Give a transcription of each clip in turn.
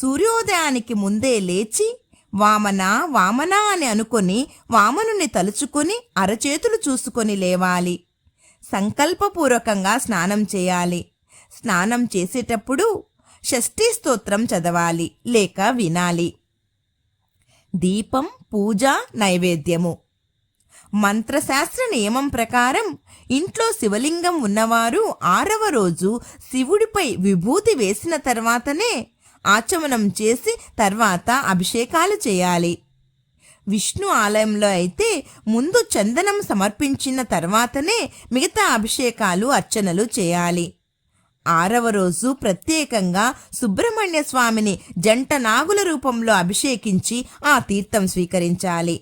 సూర్యోదయానికి ముందే లేచి వామన వామన అని అనుకొని వామనుని తలుచుకొని అరచేతులు చూసుకొని లేవాలి. సంకల్పపూర్వకంగా స్నానం చేయాలి. స్నానం చేసేటప్పుడు షష్ఠీ స్తోత్రం చదవాలి లేక వినాలి. దీపం పూజ నైవేద్యము. మంత్రశాస్త్ర నియమం ప్రకారం ఇంట్లో శివలింగం ఉన్నవారు ఆరవ రోజు శివుడిపై విభూతి వేసిన తర్వాతనే ఆచమనం చేసి తర్వాత అభిషేకాలు చేయాలి. విష్ణు ఆలయంలో అయితే ముందు చందనం సమర్పించిన తర్వాతనే మిగతా అభిషేకాలు అర్చనలు చేయాలి. ఆరవ రోజు ప్రత్యేకంగా సుబ్రహ్మణ్య స్వామిని జంట నాగుల రూపంలో అభిషేకించి ఆ తీర్థం స్వీకరించాలి.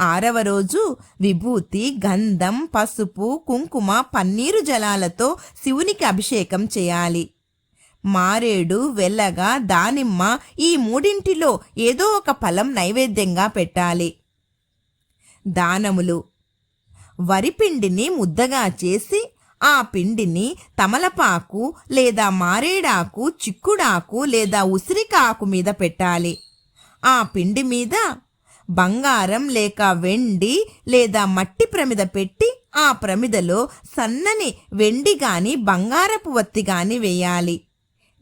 ఆరవ రోజు విభూతి గంధం పసుపు కుంకుమ పన్నీరు జలాలతో శివునికి అభిషేకం చేయాలి. మారేడు వెల్లగ దానిమ్మ ఈ మూడింటిలో ఏదో ఒక ఫలం నైవేద్యంగా పెట్టాలి. దానములు. వరిపిండిని ముద్దగా చేసి ఆ పిండిని తమలపాకు లేదా మారేడాకు చిక్కుడాకు లేదా ఉసిరికాకు మీద పెట్టాలి. ఆ పిండి మీద బంగారం లేక వెండి లేదా మట్టి ప్రమిద పెట్టి ఆ ప్రమిదలో సన్నని వెండి గాని బంగారపు వత్తి గాని వేయాలి.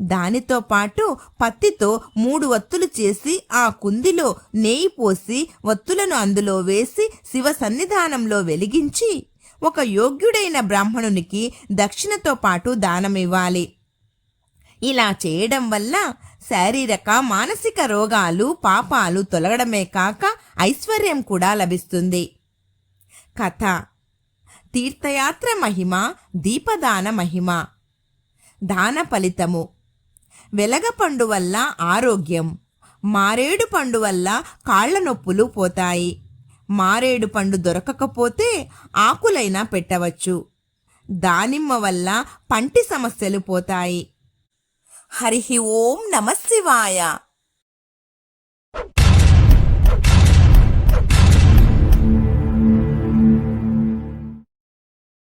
దానితో పాటు పత్తితో మూడు వత్తులు చేసి ఆ కుందిలో నెయ్యి పోసి వత్తులను అందులో వేసి శివ సన్నిధానంలో వెలిగించి ఒక యోగ్యుడైన బ్రాహ్మణునికి దక్షిణతో పాటు దానమివ్వాలి. ఇలా చేయడం వల్ల శారీరక మానసిక రోగాలు పాపాలు తొలగడమే కాక ఐశ్వర్యం కూడా లభిస్తుంది. కథ తీర్థయాత్ర మహిమ దీపదాన మహిమ. దాన ఫలితము. వెలగ పండు వల్ల ఆరోగ్యం మారేడు పండు వల్ల కాళ్ళ నొప్పులు పోతాయి. మారేడు పండు దొరకకపోతే ఆకులైనా పెట్టవచ్చు. దానిమ్మ వల్ల పంటి సమస్యలు పోతాయి. హరి ఓం నమ శివాయ.